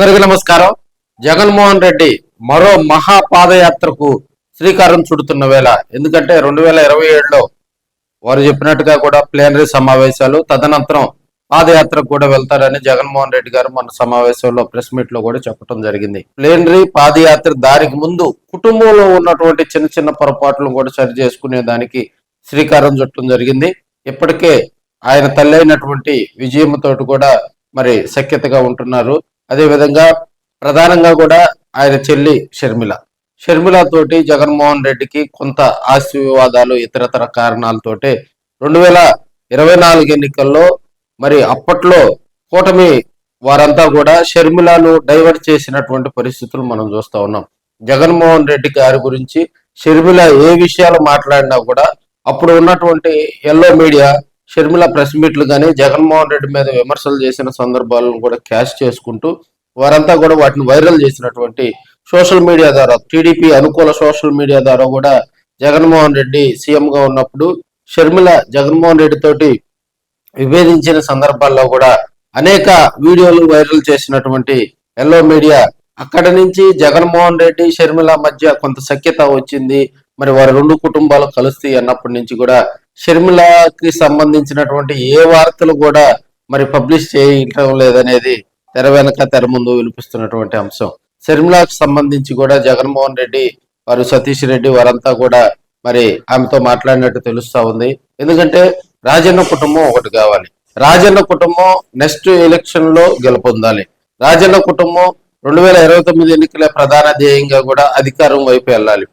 అందరికీ నమస్కారం. జగన్మోహన్ రెడ్డి మరో మహా పాదయాత్రకు శ్రీకారం చుడుతున్న వేళ. ఎందుకంటే రెండు వేల ఇరవై ఏడులో వారు చెప్పినట్టుగా కూడా ప్లేనరీ సమావేశాలు తదనంతరం పాదయాత్రకు కూడా వెళ్తారని జగన్మోహన్ రెడ్డి గారు మన సమావేశంలో ప్రెస్ మీట్లో కూడా చెప్పడం జరిగింది. ప్లేనరీ పాదయాత్ర దానికి ముందు కుటుంబంలో ఉన్నటువంటి చిన్న చిన్న పొరపాట్లను కూడా సరి చేసుకునే దానికి శ్రీకారం చుట్టడం జరిగింది. ఇప్పటికే ఆయన తల్లి అయినటువంటి విజయమ్మతో కూడా మరి సఖ్యతగా ఉంటున్నారు. అదే విధంగా ప్రధానంగా కూడా ఆయన చెల్లి షర్మిల. షర్మిల తోటి జగన్మోహన్ రెడ్డికి కొంత ఆస్తి వివాదాలు ఇతరతర కారణాలతోటి రెండు వేల ఇరవై నాలుగు ఎన్నికల్లో మరి అప్పట్లో కూటమి వారంతా కూడా షర్మిలను డైవర్ట్ చేసినటువంటి పరిస్థితులు మనం చూస్తూ ఉన్నాం. జగన్మోహన్ రెడ్డి గారి గురించి షర్మిల ఏ విషయాలు మాట్లాడినా కూడా అప్పుడు ఉన్నటువంటి ఎల్లో మీడియా షర్మిల ప్రెస్ మీట్లు కానీ జగన్మోహన్ రెడ్డి మీద విమర్శలు చేసిన సందర్భాలను కూడా క్యాష్ చేసుకుంటూ వారంతా కూడా వాటిని వైరల్ చేసినటువంటి సోషల్ మీడియా ద్వారా టీడీపీ అనుకూల సోషల్ మీడియా ద్వారా కూడా జగన్మోహన్ రెడ్డి సీఎం గా ఉన్నప్పుడు షర్మిల జగన్మోహన్ రెడ్డి తోటి విభేదించిన సందర్భాల్లో కూడా అనేక వీడియోలు వైరల్ చేసినటువంటి ఎల్లో మీడియా అక్కడ నుంచి జగన్మోహన్ రెడ్డి షర్మిల మధ్య కొంత సఖ్యత వచ్చింది. మరి వారి రెండు కుటుంబాలు కలుస్తాయి అన్నప్పటి నుంచి కూడా షర్మిలాకి సంబంధించినటువంటి ఏ వార్తలు కూడా మరి పబ్లిష్ చేయటం లేదనేది తెర వెనక తెర ముందు వినిపిస్తున్నటువంటి అంశం. షర్మిలాకు సంబంధించి కూడా జగన్మోహన్ రెడ్డి వారు సతీష్ రెడ్డి వారంతా కూడా మరి ఆమెతో మాట్లాడినట్టు తెలుస్తా ఉంది. ఎందుకంటే రాజన్న కుటుంబం ఒకటి కావాలి. రాజన్న కుటుంబం నెక్స్ట్ ఎలక్షన్లో గెలుపొందాలి. రాజన్న కుటుంబం రెండు వేల ఇరవై తొమ్మిది ఎన్నికల ప్రధాన ధ్యేయంగా కూడా అధికారం వైపు వెళ్ళాలి.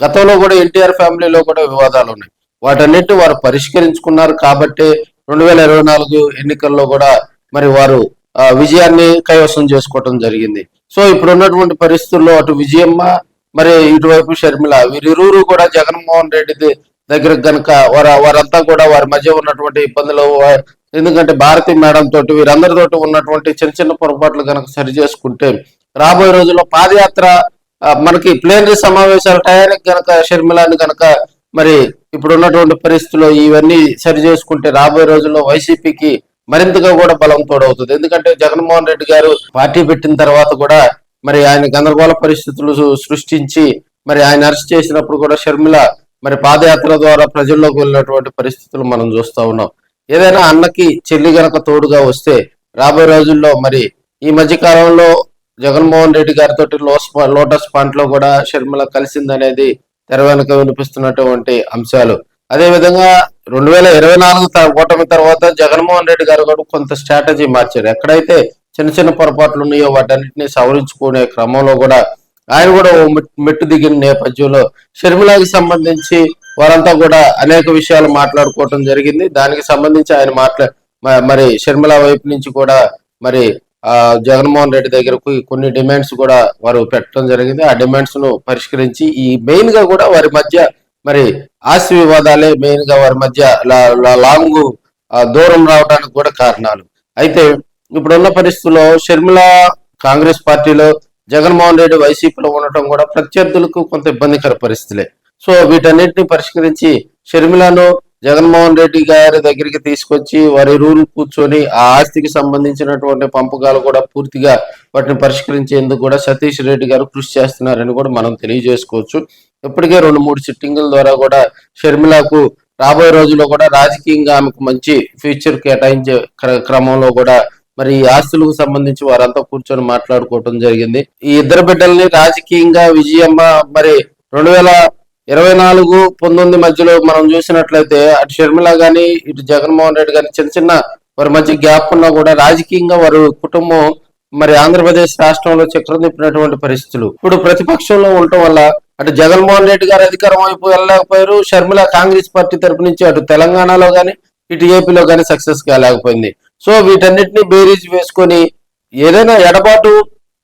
గతంలో కూడా ఎన్టీఆర్ ఫ్యామిలీలో కూడా వివాదాలు ఉన్నాయి. వాటన్నిటి వారు పరిష్కరించుకున్నారు కాబట్టి రెండు వేల ఇరవై నాలుగు ఎన్నికల్లో కూడా మరి వారు విజయాన్ని కైవసం చేసుకోవటం జరిగింది. సో ఇప్పుడు ఉన్నటువంటి పరిస్థితుల్లో అటు విజయమ్మ మరి ఇటువైపు షర్మిల వీరిరువురు కూడా జగన్మోహన్ రెడ్డి దగ్గర గనక వారు వారంతా కూడా వారి మధ్య ఉన్నటువంటి ఇబ్బందులు ఎందుకంటే భారతి మేడం తోటి వీరందరితోటి ఉన్నటువంటి చిన్న చిన్న పొరపాట్లు గనక సరి చేసుకుంటే రాబోయే రోజుల్లో పాదయాత్ర మనకి ప్లేనరీ సమావేశాల టయానికి గనక షర్మిలాని గనక మరి ఇప్పుడు ఉన్నటువంటి పరిస్థితుల్లో ఇవన్నీ సరి చేసుకుంటే రాబోయే రోజుల్లో వైసీపీకి మరింతగా కూడా బలం తోడవుతుంది. ఎందుకంటే జగన్మోహన్ రెడ్డి గారు పార్టీ పెట్టిన తర్వాత కూడా మరి ఆయన గందరగోళ పరిస్థితులు సృష్టించి మరి ఆయన అరెస్ట్ చేసినప్పుడు కూడా షర్మిల మరి పాదయాత్ర ద్వారా ప్రజల్లోకి వెళ్ళినటువంటి పరిస్థితులు మనం చూస్తా ఉన్నాం. ఏదైనా అన్నకి చెల్లి గనక తోడుగా వస్తే రాబోయే రోజుల్లో మరి ఈ మధ్య కాలంలో జగన్మోహన్ రెడ్డి గారితో లోస్ లోటస్ పాయింట్లో కూడా షర్మిల కలిసిందనేది తెర వెనుక వినిపిస్తున్నటువంటి అంశాలు. అదే విధంగా రెండు వేల ఇరవై నాలుగు కూటమి తర్వాత జగన్మోహన్ రెడ్డి గారు కూడా కొంత స్ట్రాటజీ మార్చారు. ఎక్కడైతే చిన్న చిన్న పొరపాట్లు ఉన్నాయో వాటన్నిటిని సవరించుకునే క్రమంలో కూడా ఆయన కూడా ఓ మెట్- మెట్టు దిగిన నేపథ్యంలో షర్మిలాకి సంబంధించి వారంతా కూడా అనేక విషయాలు మాట్లాడుకోవటం జరిగింది. దానికి సంబంధించి ఆయన మాట్లా మ- మరి షర్మిల వైపు నుంచి కూడా మరి జగన్మోహన్ రెడ్డి దగ్గరకు కొన్ని డిమాండ్స్ కూడా వారు పెట్టడం జరిగింది. ఆ డిమాండ్స్ను పరిష్కరించి ఈ మెయిన్గా కూడా వారి మధ్య మరి ఆస్తి వివాదాలే మెయిన్గా వారి మధ్య లా- లాంగ్ దూరం రావడానికి కూడా కారణాలు. అయితే ఇప్పుడున్న పరిస్థితుల్లో షర్మిల కాంగ్రెస్ పార్టీలో జగన్మోహన్ రెడ్డి వైసీపీలో ఉండటం కూడా ప్రత్యర్థులకు కొంత ఇబ్బందికర పరిస్థితులే. సో వీటన్నిటిని పరిష్కరించి షర్మిలను జగన్మోహన్ రెడ్డి గారి దగ్గరికి తీసుకొచ్చి వారి రూల్ కూర్చొని ఆ ఆస్తికి సంబంధించినటువంటి పంపకాలు కూడా పూర్తిగా వాటిని పరిష్కరించేందుకు కూడా సతీష్ రెడ్డి గారు కృషి చేస్తున్నారని కూడా మనం తెలియజేసుకోవచ్చు. ఇప్పటికే రెండు మూడు సిట్టింగుల ద్వారా కూడా షర్మిలకు రాబోయే రోజుల్లో కూడా రాజకీయంగా ఆమెకు మంచి ఫ్యూచర్ కేటాయించే క్ర- క్రమంలో కూడా మరి ఈ ఆస్తులకు సంబంధించి వారంతా కూర్చొని మాట్లాడుకోవటం జరిగింది. ఈ ఇద్దరు బిడ్డల్ని రాజకీయంగా విజయమ్మ మరి రెండు వేల ఇరవై నాలుగు పంతొమ్మిది మధ్యలో మనం చూసినట్లయితే అటు షర్మిల గాని ఇటు జగన్మోహన్ రెడ్డి గాని చిన్న చిన్న వారి మధ్య గ్యాప్ ఉన్నా కూడా రాజకీయంగా వారి కుటుంబం మరి ఆంధ్రప్రదేశ్ రాష్ట్రంలో చక్రం తిప్పినటువంటి పరిస్థితులు. ఇప్పుడు ప్రతిపక్షంలో ఉండటం వల్ల అటు జగన్మోహన్ రెడ్డి గారు అధికారం వైపు వెళ్ళలేకపోయారు షర్మిల కాంగ్రెస్ పార్టీ తరపు నుంచి అటు తెలంగాణలో గాని ఇటు ఏపీలో కానీ సక్సెస్ కాలేకపోయింది. సో వీటన్నిటిని బేరీజ్ వేసుకొని ఏదైనా ఎడబాటు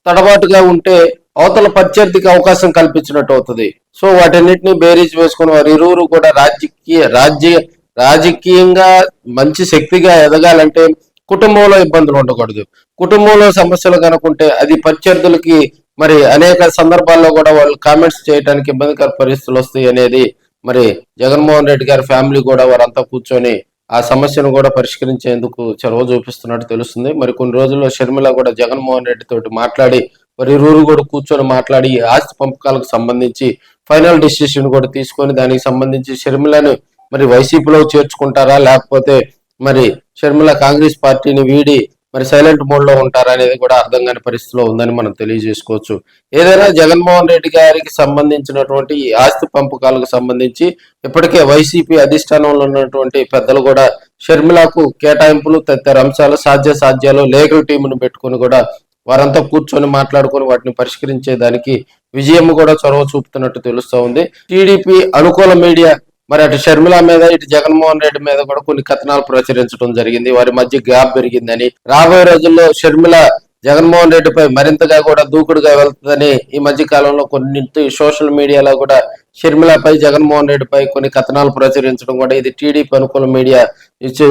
తడబాటుగా ఉంటే అవతల ప్రత్యర్థికి అవకాశం కల్పించినట్టు అవుతుంది. సో వాటన్నిటిని బేరీజ్ వేసుకుని వారు ఇరువురు కూడా రాజకీయ రాజ్య రాజకీయంగా మంచి శక్తిగా ఎదగాలంటే కుటుంబంలో ఇబ్బందులు ఉండకూడదు. కుటుంబంలో సమస్యలు కనుకుంటే అది ప్రత్యర్థులకి మరి అనేక సందర్భాల్లో కూడా వాళ్ళు కామెంట్స్ చేయడానికి ఇబ్బందికర పరిస్థితులు వస్తాయి అనేది మరి జగన్మోహన్ రెడ్డి గారి ఫ్యామిలీ కూడా వారంతా కూర్చొని ఆ సమస్యను కూడా పరిష్కరించేందుకు చొరవ చూపిస్తున్నట్టు తెలుస్తుంది. మరి కొన్ని రోజుల్లో షర్మిల కూడా జగన్మోహన్ రెడ్డి తోటి మాట్లాడి మరి ఇరువురు కూడా కూర్చొని మాట్లాడి ఆస్తి పంపకాలకు సంబంధించి ఫైనల్ డిసిషన్ కూడా తీసుకొని దానికి సంబంధించి షర్మిలను మరి వైసీపీలో చేర్చుకుంటారా? లేకపోతే మరి షర్మిల కాంగ్రెస్ పార్టీని వీడి మరి సైలెంట్ మోడ్లో ఉంటారా అనేది కూడా అర్థం కాని పరిస్థితిలో ఉందని మనం తెలియజేసుకోవచ్చు. ఏదైనా జగన్మోహన్ రెడ్డి గారికి సంబంధించినటువంటి ఆస్తి పంపకాలకు సంబంధించి ఇప్పటికే వైసీపీ అధిష్టానంలో ఉన్నటువంటి పెద్దలు కూడా షర్మిలకు కేటాయింపులు తదితర అంశాలు సాధ్య సాధ్యాలు లీగల్ టీమును పెట్టుకొని కూడా వారంతా కూర్చొని మాట్లాడుకొని వాటిని పరిష్కరించే దానికి విజయం కూడా చొరవ చూపుతున్నట్టు తెలుస్తూ ఉంది. టీడీపీ అనుకూల మీడియా మరి అటు షర్మిల మీద ఇటు జగన్మోహన్ రెడ్డి మీద కూడా కొన్ని కథనాలు ప్రచురించడం జరిగింది. వారి మధ్య గ్యాప్ పెరిగిందని రాబోయే రోజుల్లో షర్మిల జగన్మోహన్ రెడ్డిపై మరింతగా కూడా దూకుడుగా వెళ్తుందని ఈ మధ్య కాలంలో కొన్ని సోషల్ మీడియాలో కూడా షర్మిలపై జగన్మోహన్ రెడ్డిపై కొన్ని కథనాలు ప్రచురించడం కూడా ఇది టీడీపీ అనుకూల మీడియా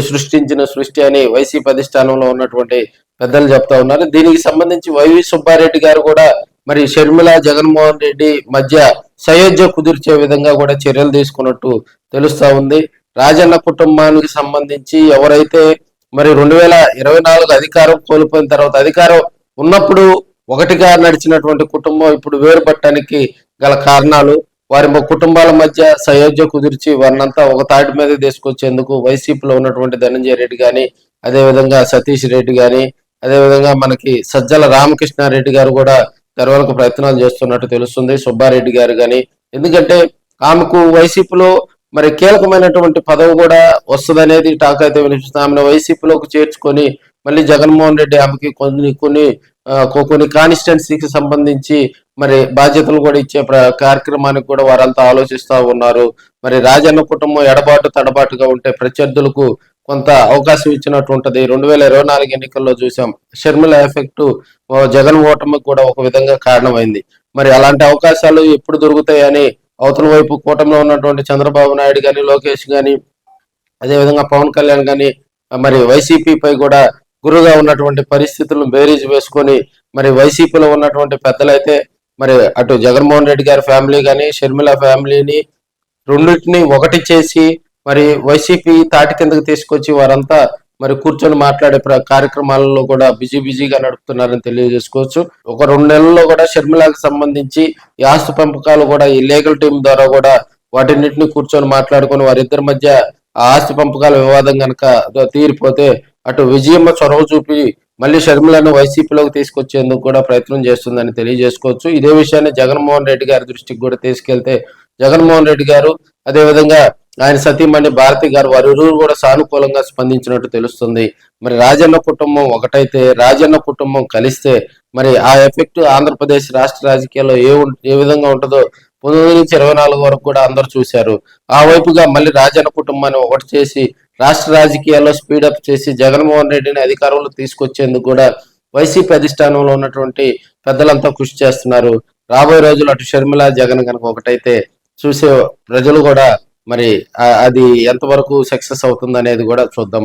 సృష్టించిన సృష్టి అని వైసీపీ అధిష్టానంలో ఉన్నటువంటి పెద్దలు చెప్తా ఉన్నారు. దీనికి సంబంధించి వైవి సుబ్బారెడ్డి గారు కూడా మరి షర్మిల జగన్మోహన్ రెడ్డి మధ్య సయోధ్య కుదిర్చే విధంగా కూడా చర్యలు తీసుకున్నట్టు తెలుస్తా ఉంది. రాజన్న కుటుంబానికి సంబంధించి ఎవరైతే మరి రెండు వేల ఇరవై నాలుగు అధికారం కోల్పోయిన తర్వాత అధికారం ఉన్నప్పుడు ఒకటిగా నడిచినటువంటి కుటుంబం ఇప్పుడు వేరుపట్టడానికి గల కారణాలు వారి కుటుంబాల మధ్య సయోధ్య కుదిర్చి వారినంతా ఒక తాటి మీద తీసుకొచ్చేందుకు వైసీపీలో ఉన్నటువంటి ధనంజయ రెడ్డి కానీ అదే విధంగా సతీష్ రెడ్డి కానీ అదే విధంగా మనకి సజ్జల రామకృష్ణారెడ్డి గారు కూడా తెరవలకు ప్రయత్నాలు చేస్తున్నట్టు తెలుస్తుంది. సుబ్బారెడ్డి గారు కానీ ఎందుకంటే ఆమెకు వైసీపీలో మరి కీలకమైనటువంటి పదవి కూడా వస్తుందనేది టాక్ అయితే వినిపిస్తుంది. ఆమెను వైసీపీలోకి చేర్చుకొని మళ్ళీ జగన్మోహన్ రెడ్డి ఆమెకి కొన్ని కొన్ని కొన్ని కాన్స్టిట్యున్సీకి సంబంధించి మరి బాధ్యతలు కూడా ఇచ్చే ప్ర- కార్యక్రమానికి కూడా వారంతా ఆలోచిస్తూ ఉన్నారు. మరి రాజన్న కుటుంబం ఎడబాటు తడబాటుగా ఉంటే ప్రత్యర్థులకు కొంత అవకాశం ఇచ్చినట్టు ఉంటది. రెండు వేల ఇరవై నాలుగు ఎన్నికల్లో చూసాం. షర్మిల ఎఫెక్ట్ జగన్ ఓటమి కూడా ఒక విధంగా కారణమైంది. మరి అలాంటి అవకాశాలు ఎప్పుడు దొరుకుతాయని అవతల వైపు కూటమిలో ఉన్నటువంటి చంద్రబాబు నాయుడు కానీ లోకేష్ కానీ అదేవిధంగా పవన్ కళ్యాణ్ కానీ మరి వైసీపీపై కూడా గురుగా ఉన్నటువంటి పరిస్థితులను బేరీజ్ వేసుకొని మరి వైసీపీలో ఉన్నటువంటి పెద్దలైతే మరి అటు జగన్మోహన్ రెడ్డి గారి ఫ్యామిలీ కానీ షర్మిల ఫ్యామిలీని రెండింటిని ఒకటి చేసి మరి వైసీపీ తాటి కిందకి తీసుకొచ్చి వారంతా మరి కూర్చొని మాట్లాడే ప్ర- కార్యక్రమాలలో కూడా బిజీ బిజీగా నడుపుతున్నారని తెలియజేసుకోవచ్చు. ఒక రెండు నెలల్లో కూడా షర్మిలాకు సంబంధించి ఈ ఆస్తు పంపకాలు కూడా ఈ లీగల్ టీం ద్వారా కూడా వాటిన్నిటిని కూర్చొని మాట్లాడుకొని వారిద్దరి మధ్య ఆ ఆస్తి పంపకాల వివాదం కనుక తీరిపోతే అటు విజయమ్మ చొరవ చూపి మళ్ళీ షర్మిలను వైసీపీలోకి తీసుకొచ్చేందుకు కూడా ప్రయత్నం చేస్తుందని తెలియజేసుకోవచ్చు. ఇదే విషయాన్ని జగన్మోహన్ రెడ్డి గారి దృష్టికి కూడా తీసుకెళ్తే జగన్మోహన్ రెడ్డి గారు అదేవిధంగా ఆయన సతీమణి భారతి గారు వారిరువురు కూడా సానుకూలంగా స్పందించినట్టు తెలుస్తుంది. మరి రాజన్న కుటుంబం ఒకటైతే రాజన్న కుటుంబం కలిస్తే మరి ఆ ఎఫెక్ట్ ఆంధ్రప్రదేశ్ రాష్ట్ర రాజకీయాల్లో ఏ ఏ విధంగా ఉంటుందో పంతొమ్మిది నుంచి ఇరవై నాలుగు వరకు కూడా అందరూ చూశారు. ఆ వైపుగా మళ్ళీ రాజన్న కుటుంబాన్ని ఒకటి చేసి రాష్ట్ర రాజకీయాల్లో స్పీడప్ చేసి జగన్మోహన్ రెడ్డిని అధికారంలో తీసుకొచ్చేందుకు కూడా వైసీపీ అధిష్టానంలో ఉన్నటువంటి పెద్దలంతా కృషి చేస్తున్నారు. రాబోయే రోజులు అటు షర్మిల జగన్ కనుక ఒకటైతే చూసే ప్రజలు కూడా మరి ఆ- అది ఎంతవరకు సక్సెస్ అవుతుంది అనేది కూడా చూద్దాం.